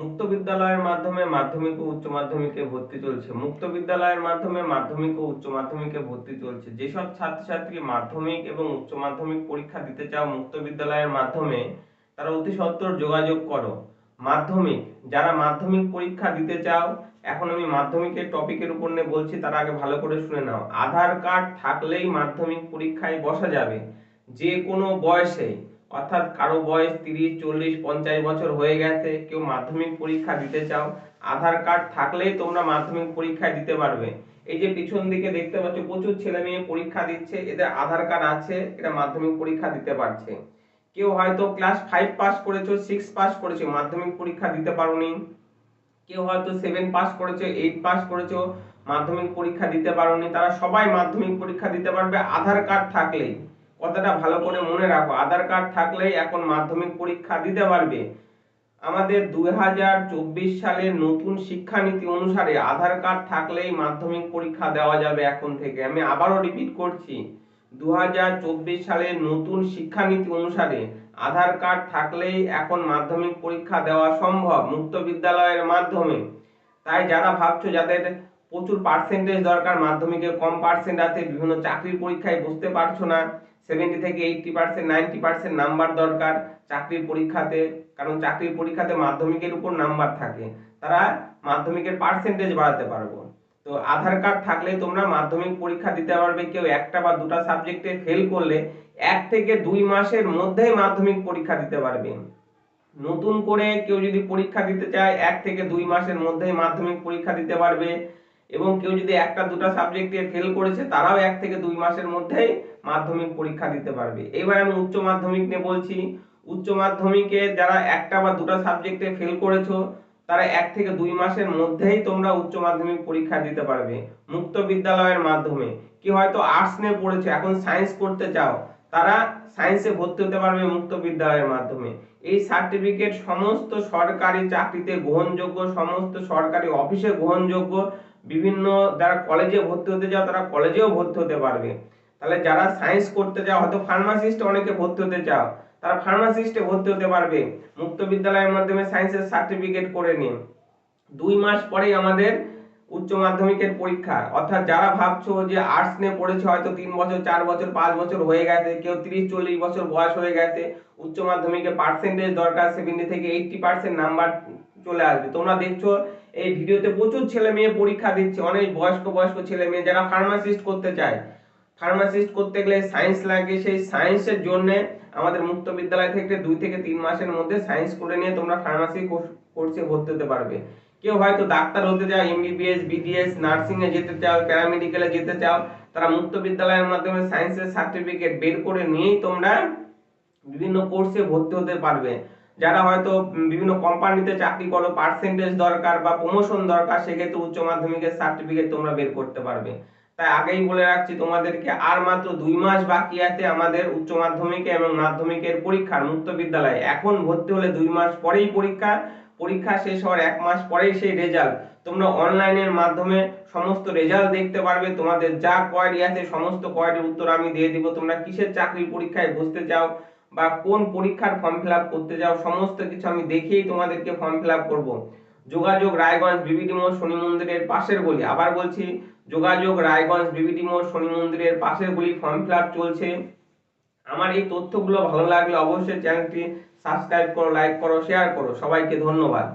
মুক্ত বিদ্যালয়ের মাধ্যমে মাধ্যমিক ও উচ্চ মাধ্যমিকে ভর্তি চলছে। মুক্ত বিদ্যালয়ের মাধ্যমে মাধ্যমিক ও উচ্চ মাধ্যমিকে ভর্তি চলছে। যেসব ছাত্রছাত্রী মাধ্যমিক এবং উচ্চ মাধ্যমিক পরীক্ষা দিতে চাও মুক্ত বিদ্যালয়ের মাধ্যমে, তারা অতি সত্বর যোগাযোগ করো। মাধ্যমিক, যারা মাধ্যমিক পরীক্ষা দিতে চাও, এখন আমি মাধ্যমিকের টপিকের উপর নিয়ে বলছি, তারা আগে ভালো করে শুনে নাও। আধার কার্ড থাকলেই মাধ্যমিক পরীক্ষায় বসা যাবে। যে কোনো বয়সে অর্থাৎ কারও বয়স তিরিশ, চল্লিশ, পঞ্চাশ বছর হয়ে গেছে, কেউ মাধ্যমিক পরীক্ষা দিতে চাও, আধার কার্ড থাকলেই তোমরা মাধ্যমিক পরীক্ষা দিতে পারবে। এই যে পিছন দিকে দেখতে পাচ্ছ, প্রচুর ছেলে মেয়ে পরীক্ষা দিচ্ছে, এদের আধার কার্ড আছে এরা মাধ্যমিক পরীক্ষা দিতে পারছে। কেউ হয়তো ক্লাস ফাইভ পাস করেছ সিক্স পাস করেছ, মাধ্যমিক পরীক্ষা দিতে পারোনি। কেউ হয়তো সেভেন পাস করেছ এইট পাস করেছ, মাধ্যমিক পরীক্ষা দিতে পারোনি। তারা সবাই মাধ্যমিক পরীক্ষা দিতে পারবে, আধার কার্ড থাকলেই। কথাটা ভালো করে মনে রাখো। আধার কার্ড থাকলেই এখন মাধ্যমিক পরীক্ষা দিতে পারবে। আমাদের দুই হাজার চব্বিশ সালের নতুন শিক্ষানীতি অনুসারে আধার কার্ড থাকলেই মাধ্যমিক পরীক্ষা দেওয়া যাবে এখন থেকে। আমি আবারও রিপিট করছি। দু হাজার চব্বিশ সালের নতুন শিক্ষানীতি অনুসারে আধার কার্ড থাকলেই এখন মাধ্যমিক পরীক্ষা দেওয়া সম্ভব মুক্ত বিদ্যালয়ের মাধ্যমে। তাই যারা ভাবছ যাদের প্রচুর পার্সেন্টেজ দরকার, মাধ্যমিকে কম পার্সেন্ট আছে, বিভিন্ন চাকরির পরীক্ষায় বুঝতে পারছ না সেভেন্টি থেকে eighty percent ninety percent number দরকার চাকরির পরীক্ষাতে, কারণ চাকরির পরীক্ষাতে মাধ্যমিকের উপর নাম্বার থাকে। তারা মাধ্যমিকের পার্সেন্টেজ বাড়াতে পারব। তো আধার কার্ড থাকলে তোমরা মাধ্যমিক পরীক্ষা দিতে পারবে, কেউ একটা বা দুটা সাবজেক্টে ফেল করলে এক থেকে দুই মাসের মধ্যেই মাধ্যমিক পরীক্ষা দিতে পারবে। নতুন করে কেউ যদি পরীক্ষা দিতে চায়, এক থেকে দুই মাসের মধ্যেই মাধ্যমিক পরীক্ষা দিতে পারবে। এবং কেউ যদি একটা, দুটো সাবজেক্টে ফেল করেছে, তারাও এক থেকে দুই মাসের মধ্যেই মাধ্যমিক পরীক্ষা দিতে পারবে। এবার আমি উচ্চ মাধ্যমিক নিয়ে বলছি। উচ্চ মাধ্যমিকে যারা একটা বা দুটো সাবজেক্টে ফেল করেছ, তারা এক থেকে দুই মাসের মধ্যেই তোমরা উচ্চ মাধ্যমিক পরীক্ষা দিতে পারবে মুক্ত বিদ্যালয়ের মাধ্যমে। কি হয়তো আর্টস নিয়ে পড়েছো, এখন সায়েন্স পড়তে চাও তারা সায়েন্সে ভর্তি হতে পারবে মুক্ত বিদ্যালয়ের মাধ্যমে। এই সার্টিফিকেট সমস্ত সরকারি চাকরিতে গ্রহণযোগ্য, সমস্ত সরকারি অফিসে গ্রহণযোগ্য, বিভিন্ন যারা কলেজে ভর্তি হতে চাও তারা কলেজেও ভর্তি হতে পারবে। তাহলে যারা সায়েন্স করতে চাও, হয়তো ফার্মাসিস্ট অনেকে ভর্তি হতে চাও, তারা ফার্মাসিস্টে ভর্তি হতে পারবে। মুক্ত বিদ্যালয়ের মাধ্যমে সায়েন্সের সার্টিফিকেট করে নিন। দুই মাস পরেই আমাদের উচ্চ মাধ্যমিকের পরীক্ষা। অর্থাৎ যারা ভাবছ যে আর্টস নিয়ে পড়েছে, হয়তো তিন বছর, চার বছর, পাঁচ বছর হয়ে গেছে, কেউ তিরিশ, চল্লিশ বছর বয়স হয়ে গেছে, উচ্চ মাধ্যমিকে পার্সেন্টেজ দরকার সেভেন্টি থেকে এইটটি পার্সেন্ট নাম্বার চলে আসবে। তোমরা দেখছ, এই ভিডিওতে প্রচুর ছেলে মেয়ে পরীক্ষা দিচ্ছে, অনেক বয়স্ক বয়স্ক ছেলে মেয়ে যারা ফার্মাসিস্ট করতে চায়। ফার্মাসিস্ট করতে গেলে সায়েন্স লাগে, সেই সায়েন্সের জন্য আমাদের মুক্ত বিদ্যালয় থেকে দুই থেকে তিন মাসের মধ্যে সায়েন্স করে নিয়ে তোমরা ফার্মাসি কোর্সে ভর্তি হতে পারবে। কেউ হয়তো ডাক্তার হতে চাও এমবিবিএস বিডিএস নার্সিং এ যেতে চাও প্যারামেডিক্যালে যেতে চাও, তারা মুক্ত বিদ্যালয়ের মাধ্যমে সায়েন্সের সার্টিফিকেট বের করে নিয়েই তোমরা বিভিন্ন কোর্সে ভর্তি হতে পারবে। যারা হয়তো বিভিন্ন কোম্পানিতে চাকরি করো পার্সেন্টেজ দরকার বা প্রমোশন দরকার, সেক্ষেত্রে উচ্চ মাধ্যমিকের সার্টিফিকেট তোমরা বের করতে পারবে। তাই আগেই বলে রাখছি, তোমাদেরকে আর মাত্র দুই মাস বাকি আছে আমাদের উচ্চ মাধ্যমিকে এবং মাধ্যমিকের পরীক্ষার মুক্ত বিদ্যালয়ে। এখন ভর্তি হলে দুই মাস পরেই পরীক্ষা পরীক্ষা শেষ হওয়ার এক মাস পরেই সেই রেজাল্ট। তোমরা অনলাইনের মাধ্যমে সমস্ত রেজাল্ট দেখতে পারবে। তোমাদের যা কোয়ারি আছে, সমস্ত কোয়ারির উত্তর আমি দিয়ে দিব। তোমরা কিসের চাকরির পরীক্ষায় বসতে চাও বা কোন পরীক্ষার ফর্ম ফিল করতে যাও সমস্ত কিছু আমি দেখেই তোমাদেরকে ফর্ম ফিল করব। যোগাযোগ রায়গঞ্জ বিবিডি মোড় শনি মন্দিরের পাশের গলি। আবার বলছি, যোগাযোগ রায়গঞ্জ বিবিডি মোড় শনি মন্দিরের পাশের গলি ফর্ম ফিল চলছে। আমার এই তথ্যগুলো ভালো লাগলে অবশ্যই চ্যানেলটি সাবস্ক্রাইব করো লাইক করো শেয়ার করো। সবাইকে ধন্যবাদ।